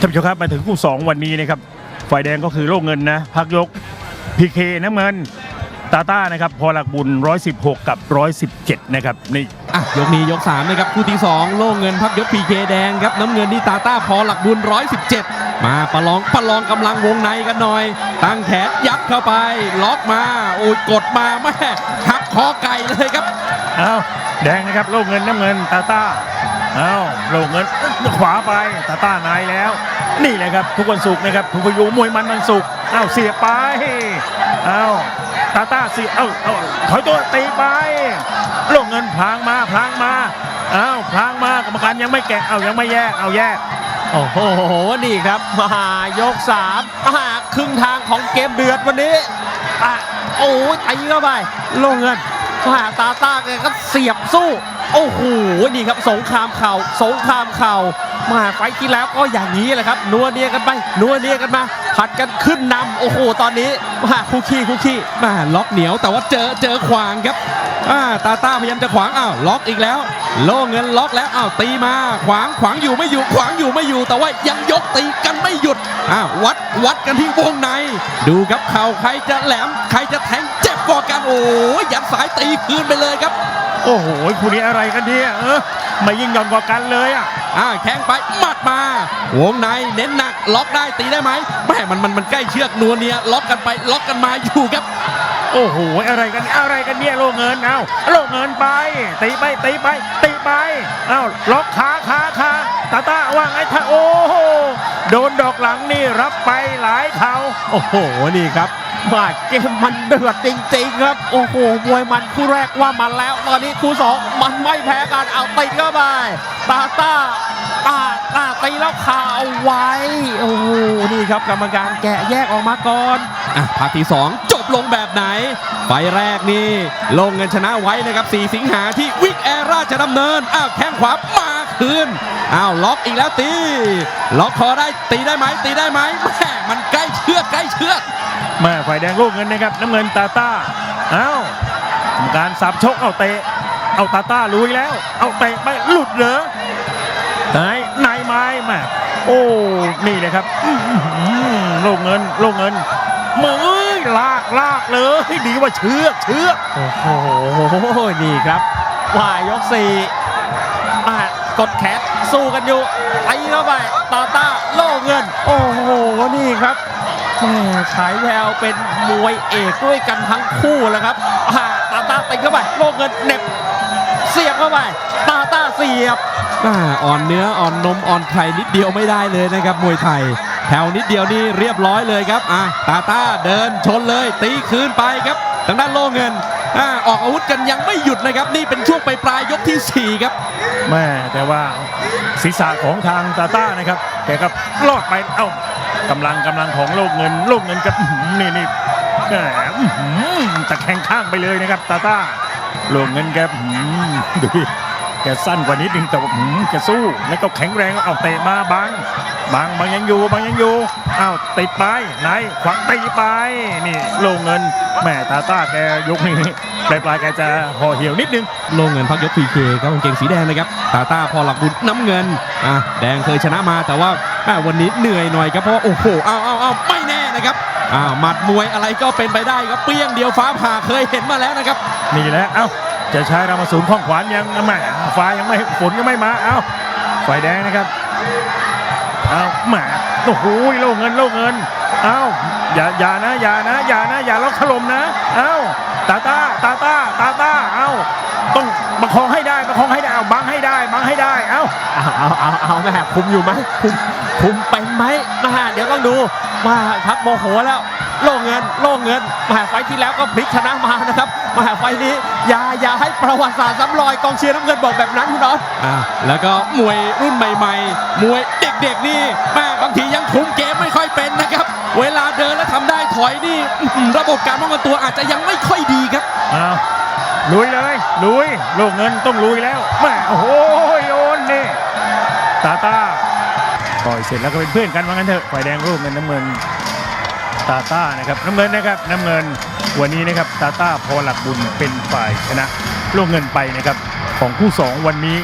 ท่านผู้ชมครับมาถึงคู่ 2 วันนี้นะครับฝ่ายแดงก็คือโลกเงินนะพักยกพีเคน้ำเงินตาต้านะครับพอหลักบุญ 116 กับ 117 นะครับนี่อะยกนี้ยก3นะครับคู่ที่ 2 โล่เงินพักยกพีเคแดงครับน้ำเงินนี่ตาต้าพอหลักบุญ 117 มาประลองประลองกำลังวงในกันหน่อย ตั้งแขนยัดเข้าไป ล็อกมาโอ้ยกดมาแม่หักคอไก่เลยครับเอาแดงนะครับโลกเงินน้ำเงินตาต้า เอาโลกเงินขวาไปตาต้านายแล้ว นี่แหละครับทุกวันศุกร์นะครับทุกพยูมวยมันวันศุกร์เอาเสียไปเอาตาต้าเสียเอาเอาถอยตัวตีไปโลกเงินพลางมาพลางมาเอาพลางมากรรมการยังไม่แกะเอายังไม่แยกเอาแยกโอ้โหนี่ครับมายกสามมาครึ่งทางของเกมเดือดวันนี้อะโอ้ยตีเข้าไปโลงเงินมาตาต้าแกก็เสียบสู้ โอ้โหนี่ครับสงครามเข่าสงครามเข่ามาไฟที่แล้วก็อย่างนี้แหละครับนัวเนียกันไปนัวเนียกันมาผัดกันขึ้นนำโอ้โหตอนนี้มาคุกขี้คุกขี้มาล็อกเหนียวแต่ว่าเจอเจอขวางครับอ่าตาต้าพยายามจะขวางอ้าวล็อกอีกแล้ว โล่เงินล็อกแล้วอ้าวตีมาขวางขวางอยู่ไม่อยู่ขวางอยู่ไม่อยู่ แต่ว่ายังยกตีกันไม่หยุดอ้าววัดวัดกันที่วงใน ดูครับเข่าใครจะแหลมใครจะแทงเจ็บกว่ากันโอ้ยยัดสายตีคืนไปเลยครับ โอ้โหคู่นี้อะไรกันเนี่ยเออไม่ยิ่งหย่อนกว่ากันเลยอะอ่าแข้งไปหมัดมาวงในเน้นหนักล็อกได้ตีได้ไหมแม่มันมันมันใกล้เชือกนัวเนียล็อกกันไปล็อกกันมาอยู่ครับ โอ้โหอะไรกันอะไรกันเนี่ยโลเงินเอาโลเงินไปตีไปตีไปตีไปเอาล็อกขาขาขาตาตาว่าไงท่าโอ้โหโดนดอกหลังนี่รับไปหลายเท้าโอ้โหนี่ครับ มาเกมมันเดือดจริงๆครับ โอ้โหมวยมันคู่แรกว่ามันแล้ว ตอนนี้คู่สองมันไม่แพ้กันเอาติดเข้าไปตาตาตาตาตีแล้วคาเอาไว้ โอ้โหนี่ครับกรรมการแกะแยกออกมาก่อนอะภาคที่2จบลงแบบไหนไฟแรกนี่ ลงเงินชนะไว้นะครับ 4 สิงหาที่วิกแอร์ราชดำเนินอ้าวแข้งขวามาคืนอ้าวล็อกอีกแล้วตี ล็อกคอได้ตีได้ไหมตีได้ไหมแม่มันใกล้เชือกใกล้เชือก แม่ฝ่ายแดงโลเงินนะครับน้ำเงินตาต้าเอากรรมการสับชกเอาเตะเอาตาต้าลุยแล้ว เอาเตะไปหลุดเหรอไหนนายไม้แม่โอ้นี่เลยครับอื้อหือโลเงินโลเงินมือลากลากเลยดีว่าเชือกเชือกโอ้โหนี่ครับว่ายกสี่มากดแขนสู้กันอยู่ตีเข้าไปตาต้าโล่เงิน โอ้โหนี่ครับแม่ ฉายแววเป็นมวยเอกด้วยกันทั้งคู่แล้วครับอ่าตาต้าตีเข้าไปโล่เงินเหน็บเสียบเข้าไปตาต้าเสียบอ่าอ่อนเนื้ออ่อนนมอ่อนไข่นิดเดียวไม่ได้เลยนะครับมวยไทยแถวนิดเดียวนี่เรียบร้อยเลยครับอะตาตาเดินชนเลย ตีคืนไปครับทางด้านโล่เงินอ่าออกอาวุธกันยังไม่หยุดนะครับ นี่เป็นช่วงปลายๆยกที่ 4 ครับแม่แต่ว่าศีรษะของทางตาต้านะครับแกก็รอดไปเอ้า กำลังกำลังของโลกเงิน โลกเงินกับนี่นี่แตะแคงข้างไปเลยนะครับตาตาโลกเงินแกดูดิแกสั้นกว่านิดนึงแต่ว่าแกสู้แล้วก็แข็งแรงเอาเตะมาบังบังบังยังอยู่บังยังอยู่อ้าวติดไปไหนขวางตีไปนี่โลกเงินแม่ตาตาแกยกนี้ปลายปลายแกจะห่อเหี่ยวนิดนึงโล่เงินพักยกพีเคครับกางเกงสีแดงนะครับตาตาพอหลักบุญน้ำเงินอะแดงเคยชนะมาแต่ว่า วันนี้เหนื่อยหน่อยครับเพราะว่าโอ้โหเอาเอาเอาไม่แน่นะครับอ่าหมัดมวยอะไรก็เป็นไปได้ครับเปรี้ยงเดียวฟ้าผ่าเคยเห็นมาแล้วนะครับ นี่แหละเอ้าจะใช้รามาสูงข้องขวานยังไม่ฟ้ายังไม่ฝนยังไม่มาเอ้าไฟแดงนะครับเอ้าแหมโอ้โหโล่เงินโล่เงินเอ้าอย่าอย่านะอย่านะอย่านะอย่าล็อกถล่มนะเอ้าตาตาตาตาตาตาเอ้าต้องประคองให้ได้ประคองให้ได้ งให้ได้เอ้าเอาเอาเอาเอาแม่คุมอยู่ไหมคุมคุมเป็นไหมมาเดี๋ยวต้องดูมาพักโมโหแล้วโล่เงินโล่เงินมาไฟล์ที่แล้วก็พลิกชนะมานะครับมาไฟล์นี้อย่าอย่าให้ประวัติศาสตร์ซ้ำรอยกองเชียร์น้ำเงินบอกแบบนั้นคุณน็อตอะแล้วก็มวยรุ่นใหม่ ๆ มวยเด็กๆนี่แม่บางทียังคุมเกมไม่ค่อยเป็นนะครับ เวลาเดินแล้วทำได้ถอยนี่อื้อหือระบบการป้องกันตัวอาจจะยังไม่ค่อยดีครับเอาลุยเลยลุยโลกเงินต้องลุยแล้วแม่โอ้โหโย นี่ตาตาต่อยเสร็จแล้วก็เป็นเพื่อนกันว่างั้นเถอะฝ่ายแดงรูปเงินน้ำเงินตาตานะครับน้ำเงินนะครับน้ำเงินวันนี้นะครับตาตาพอหลักบุญเป็นฝ่ายชนะโลกเงินไปนะครับของคู่สองวันนี้